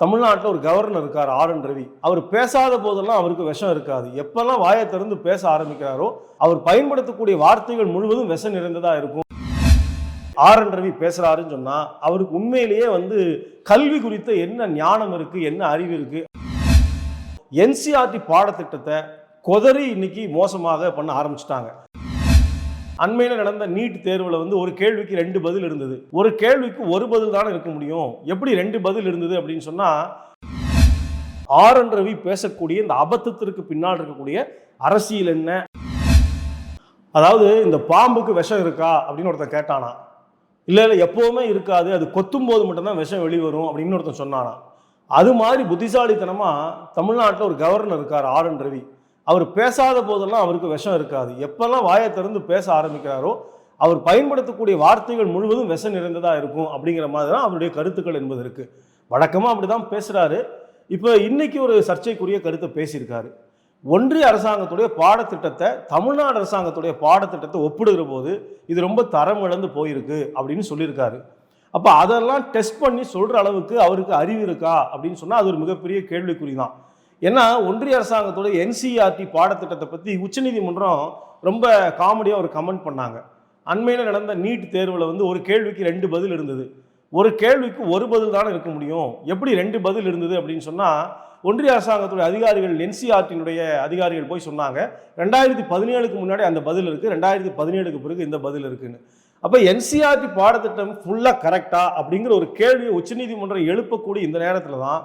தமிழ்நாட்டில் ஒரு கவர்னர் இருக்கார் ஆர் என் ரவி அவர் பேசாத போதெல்லாம் அவருக்கு விஷம் இருக்காது. எப்பெல்லாம் வாயை திறந்து பேச ஆரம்பிக்கிறாரோ அவர் பயன்படுத்தக்கூடிய வார்த்தைகள் முழுவதும் விஷம் நிறைந்ததாக இருக்கும். ஆர் என் ரவி பேசுகிறாருன்னு சொன்னால் அவருக்கு உண்மையிலேயே வந்து கல்வி குறித்த என்ன ஞானம் இருக்கு என்ன அறிவு இருக்கு? என்சிஆர்டி பாடத்திட்டத்தை கொதறி இன்னைக்கு மோசமாக பண்ண ஆரம்பிச்சிட்டாங்க. அண்மையில் நடந்த நீட் தேர்வில் வந்து ஒரு கேள்விக்கு ரெண்டு பதில் இருந்தது. ஒரு கேள்விக்கு ஒரு பதில் தானே இருக்க முடியும். எப்படி ரெண்டு பதில் இருந்தது அப்படின்னு சொன்னால் ஆர் என் ரவி பேசக்கூடிய இந்த அபத்தத்திற்கு பின்னால் இருக்கக்கூடிய அரசியல் என்ன? அதாவது இந்த பாம்புக்கு விஷம் இருக்கா? அப்படின்னு ஒருத்தன் கேட்டானா. இல்லை இல்லை எப்போவுமே இருக்காது. அது கொத்தும் போது மட்டும்தான் விஷம் வெளிவரும் அப்படின்னு ஒருத்தன் சொன்னானா. அது மாதிரி புத்திசாலித்தனமாக தமிழ்நாட்டில் ஒரு கவர்னர் இருக்கார் ஆர் என் ரவி. அவர் பேசாத போதெல்லாம் அவருக்கு விஷம் இருக்காது. எப்பெல்லாம் வாயை திறந்து பேச ஆரம்பிக்கிறாரோ அவர் பயன்படுத்தக்கூடிய வார்த்தைகள் முழுவதும் விஷம் நிறைந்ததாக இருக்கும் அப்படிங்கிற மாதிரி தான் அவருடைய கருத்துக்கள் என்பது இருக்குது வழக்கமாக அப்படி தான் பேசுகிறாரு இப்போ இன்னைக்கு ஒரு சர்ச்சைக்குரிய கருத்தை பேசியிருக்காரு. ஒன்றிய அரசாங்கத்துடைய பாடத்திட்டத்தை தமிழ்நாடு அரசாங்கத்துடைய பாடத்திட்டத்தை ஒப்பிடுகிற போது இது ரொம்ப தரம் இழந்து போயிருக்கு அப்படின்னு சொல்லியிருக்காரு. அப்போ அதெல்லாம் டெஸ்ட் பண்ணி சொல்கிற அளவுக்கு அவருக்கு அறிவு இருக்கா அப்படின்னு சொன்னால் அது ஒரு மிகப்பெரிய கேள்விக்குறி தான் ஏன்னா ஒன்றிய அரசாங்கத்தோட என்சிஆர்டி பாடத்திட்டத்தை பற்றி உச்சநீதிமன்றம் ரொம்ப காமெடியாக ஒரு கமெண்ட் பண்ணாங்க. அண்மையில் நடந்த நீட் தேர்வில் வந்து ஒரு கேள்விக்கு ரெண்டு பதில் இருந்தது. ஒரு கேள்விக்கு ஒரு பதில் தானே இருக்க முடியும். எப்படி ரெண்டு பதில் இருந்தது அப்படின்னு சொன்னால் ஒன்றிய அரசாங்கத்துடைய அதிகாரிகள் என்சிஆர்டியினுடைய அதிகாரிகள் போய் சொன்னாங்க. ரெண்டாயிரத்தி பதினேழுக்கு முன்னாடி அந்த பதில் இருக்குது ரெண்டாயிரத்தி பதினேழுக்கு பிறகு இந்த பதில் இருக்குன்னு. அப்போ என்சிஆர்டி பாடத்திட்டம் ஃபுல்லாக கரெக்டாக அப்படிங்கிற ஒரு கேள்வியை உச்சநீதிமன்றம் எழுப்பக்கூடிய இந்த நேரத்தில் தான்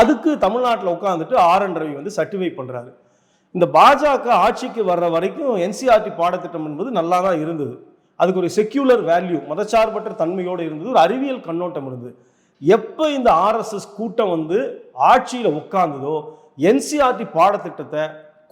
அதுக்கு தமிழ்நாட்டில் உட்காந்துட்டு ஆர் என் ரவி வந்து சர்டிஃபை பண்ணுறாரு இந்த பாஜக ஆட்சிக்கு வர்ற வரைக்கும் என்சிஆர்டி பாடத்திட்டம் என்பது நல்லா தான் இருந்தது. அதுக்கு ஒரு செக்யூலர் வேல்யூ மதச்சார்பற்ற தன்மையோடு இருந்தது ஒரு அறிவியல் கண்ணோட்டம் இருந்தது. எப்போ இந்த ஆர்எஸ்எஸ் கூட்டம் வந்து ஆட்சியில் உட்கார்ந்ததோ என்சிஆர்டி பாடத்திட்டத்தை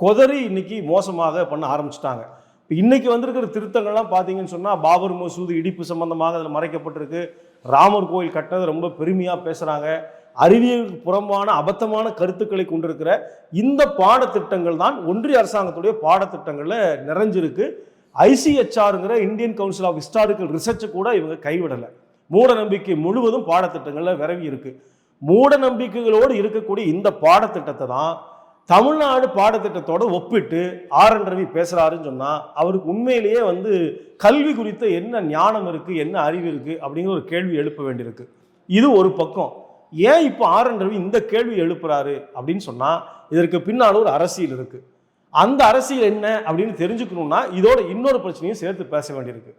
கொதறி இன்னைக்கு மோசமாக பண்ண ஆரம்பிச்சிட்டாங்க. இப்போ இன்னைக்கு வந்திருக்கிற திருத்தங்கள்லாம் பார்த்தீங்கன்னு சொன்னால் பாபர் மசூது இடிப்பு சம்பந்தமாக அதில் மறைக்கப்பட்டிருக்கு. ராமர் கோயில் கட்டினது ரொம்ப பெருமையாக பேசுகிறாங்க அறிவியலுக்கு புறம்பான அபத்தமான கருத்துக்களை கொண்டிருக்கிற இந்த பாடத்திட்டங்கள் தான் ஒன்றிய அரசாங்கத்துடைய பாடத்திட்டங்களில் நிறைஞ்சிருக்கு. ஐசிஹெச்ஆருங்கிற இந்தியன் கவுன்சில் ஆஃப் ஹிஸ்டாரிக்கல் ரிசர்ச்சை கூட இவங்க கைவிடலை. மூட நம்பிக்கை முழுவதும் பாடத்திட்டங்களில் விரவி இருக்கு. மூட நம்பிக்கைகளோடு இருக்கக்கூடிய இந்த பாடத்திட்டத்தை தான் தமிழ்நாடு பாடத்திட்டத்தோட ஒப்பிட்டு ஆர் என் ரவி பேசுகிறாருன்னு சொன்னால் அவருக்கு உண்மையிலேயே வந்து கல்வி குறித்த என்ன ஞானம் இருக்குது என்ன அறிவு இருக்குது அப்படிங்கிற ஒரு கேள்வி எழுப்ப வேண்டியிருக்கு. இது ஒரு பக்கம். ஏன் இப்போ ஆர் என் ரவி இந்த கேள்வி எழுப்புறாரு அப்படின்னு சொன்னால் இதற்கு பின்னால் ஒரு அரசியல் இருக்குது அந்த அரசியல் என்ன அப்படின்னு தெரிஞ்சுக்கணும்னா இதோட இன்னொரு பிரச்சனையும் சேர்த்து பேச வேண்டியிருக்கு.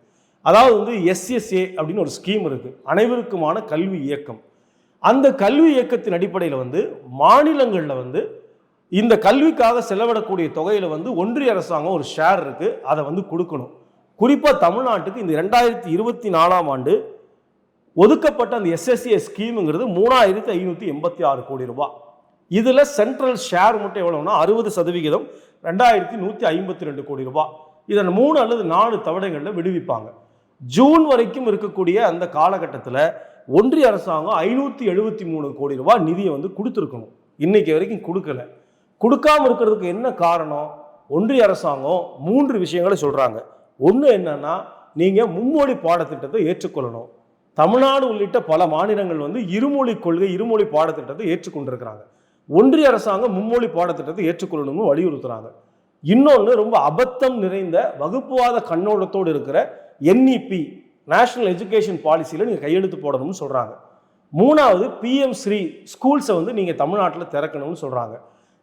அதாவது வந்து எஸ்எஸ்ஏ அப்படின்னு ஒரு ஸ்கீம் இருக்குது அனைவருக்குமான கல்வி இயக்கம். அந்த கல்வி இயக்கத்தின் அடிப்படையில் வந்து மாநிலங்களில் வந்து இந்த கல்விக்காக செலவிடக்கூடிய தொகையில் வந்து ஒன்றிய அரசாங்கம் ஒரு ஷேர் இருக்குது அதை வந்து கொடுக்கணும். குறிப்பாக தமிழ்நாட்டுக்கு இந்த ரெண்டாயிரத்தி இருபத்தி நாலாம் ஆண்டு ஒதுக்கப்பட்ட அந்த எஸ்எஸ்சிஏ ஸ்கீமுங்கிறது மூணாயிரத்தி ஐநூற்றி எண்பத்தி ஆறு கோடி ரூபாய் இதில் சென்ட்ரல் ஷேர் மட்டும் எவ்வளோன்னா அறுபது சதவிகிதம் ரெண்டாயிரத்தி நூற்றி ஐம்பத்தி ரெண்டு கோடி ரூபாய் இதன் மூணு அல்லது நாலு தவணைகளில் விடுவிப்பாங்க. ஜூன் வரைக்கும் இருக்கக்கூடிய அந்த காலகட்டத்தில் ஒன்றிய அரசாங்கம் ஐநூற்றி எழுபத்தி மூணு கோடி ரூபாய் நிதியை வந்து கொடுத்துருக்கணும். இன்னைக்கு வரைக்கும் கொடுக்கல. கொடுக்காம இருக்கிறதுக்கு என்ன காரணம்? ஒன்றிய அரசாங்கம் மூன்று விஷயங்களை சொல்கிறாங்க ஒன்று என்னன்னா நீங்கள் மும்மொழி பாடத்திட்டத்தை ஏற்றுக்கொள்ளணும். தமிழ்நாடு உள்ளிட்ட பல மாநிலங்கள் வந்து இருமொழி கொள்கை இருமொழி பாடத்திட்டத்தை ஏற்றுக்கொண்டிருக்கிறாங்க. ஒன்றிய அரசாங்கம் மும்மொழி பாடத்திட்டத்தை ஏற்றுக்கொள்ளணும்னு வலியுறுத்துறாங்க. இன்னொன்று ரொம்ப அபத்தம் நிறைந்த வகுப்புவாத கண்ணோட்டத்தோடு இருக்கிற என்இபி நேஷனல் எஜுகேஷன் பாலிசியில் நீங்கள் கையெழுத்து போடணும்னு சொல்கிறாங்க மூணாவது பிஎம் ஸ்ரீ ஸ்கூல்ஸை வந்து நீங்கள் தமிழ்நாட்டில் திறக்கணும்னு சொல்கிறாங்க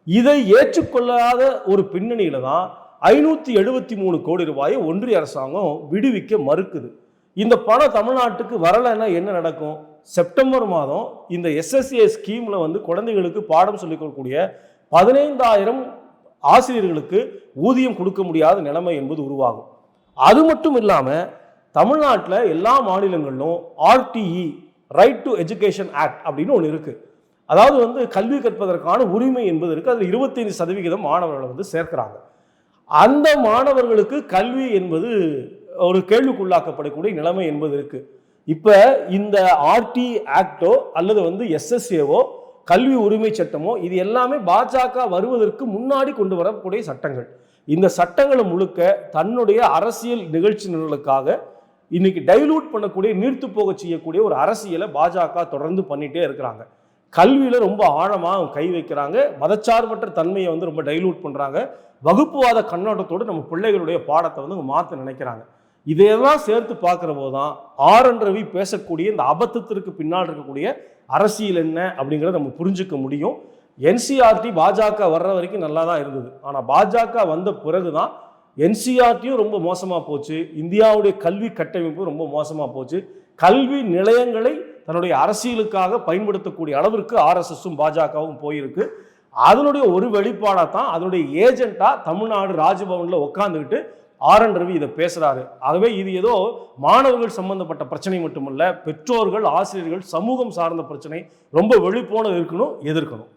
இதை ஏற்றுக்கொள்ளாத ஒரு பின்னணியில் தான் ஐநூற்றி எழுபத்தி மூணு கோடி ரூபாயை ஒன்றிய அரசாங்கம் விடுவிக்க மறுக்குது. இந்த பணம் தமிழ்நாட்டுக்கு வரலைன்னா என்ன நடக்கும்? செப்டம்பர் மாதம் இந்த எஸ்எஸ்ஏ ஸ்கீமில் வந்து குழந்தைகளுக்கு பாடம் சொல்லிக் கொடுக்கக்கூடிய பதினைந்தாயிரம் ஆசிரியர்களுக்கு ஊதியம் கொடுக்க முடியாத நிலைமை என்பது உருவாகும். அது மட்டும் இல்லாமல் தமிழ்நாட்டில் எல்லா மாநிலங்களிலும் RTE right to education act அப்படின்னு ஒன்று இருக்குது அதாவது வந்து கல்வி கற்பதற்கான உரிமை என்பது இருக்குது அதில் இருபத்தைந்து சதவிகிதம் மாணவர்களை வந்து சேர்க்கிறாங்க. அந்த மாணவர்களுக்கு கல்வி என்பது ஒரு கேள்விக்குள்ளாக்கப்படக்கூடிய நிலைமை என்பது இருக்குது இப்போ இந்த ஆர்டி ஆக்டோ அல்லது வந்து எஸ்எஸ்ஏவோ கல்வி உரிமை சட்டமோ இது எல்லாமே பாஜக வருவதற்கு முன்னாடி கொண்டு வரக்கூடிய சட்டங்கள். இந்த சட்டங்களை முழுக்க தன்னுடைய அரசியல் நிகழ்ச்சி நிரலுக்காக இன்னைக்கு டைலூட் பண்ணக்கூடிய நீர்த்து போக செய்யக்கூடிய ஒரு அரசியலை பாஜக தொடர்ந்து பண்ணிட்டே இருக்கிறாங்க. கல்வியில் ரொம்ப ஆழமாக கை வைக்கிறாங்க. மதச்சார்பற்ற தன்மையை வந்து ரொம்ப டைலூட் பண்ணுறாங்க வகுப்புவாத கண்ணோட்டத்தோடு நம்ம பிள்ளைகளுடைய பாடத்தை வந்து மாற்ற நினைக்கிறாங்க. இதையெல்லாம் சேர்த்து பார்க்குற போது தான் ஆர் என் ரவி பேசக்கூடிய இந்த அபத்தத்திற்கு பின்னால் இருக்கக்கூடிய அரசியல் என்ன அப்படிங்கிறத நம்ம புரிஞ்சுக்க முடியும். என்சிஆர்டி பாஜக வர்ற வரைக்கும் நல்லா தான் இருந்தது ஆனால் பாஜக வந்த பிறகு தான் என்சிஆர்டியும் ரொம்ப மோசமாக போச்சு. இந்தியாவுடைய கல்வி கட்டமைப்பு ரொம்ப மோசமாக போச்சு. கல்வி நிலையங்களை தன்னுடைய அரசியலுக்காக பயன்படுத்தக்கூடிய அளவிற்கு ஆர்எஸ்எஸும் பாஜகவும் போயிருக்கு. அதனுடைய ஒரு வெளிப்பாடாக தான் அதனுடைய ஏஜென்ட்டாக தமிழ்நாடு ராஜ்பவனில் உட்காந்துக்கிட்டு ஆர் என் ரவி இதை பேசுகிறாரு ஆகவே இது ஏதோ மாணவர்கள் சம்பந்தப்பட்ட பிரச்சனை மட்டுமல்ல பெற்றோர்கள் ஆசிரியர்கள் சமூகம் சார்ந்த பிரச்சனை ரொம்ப வெளிப்போனது இருக்கணும் எதிர்க்கணும்.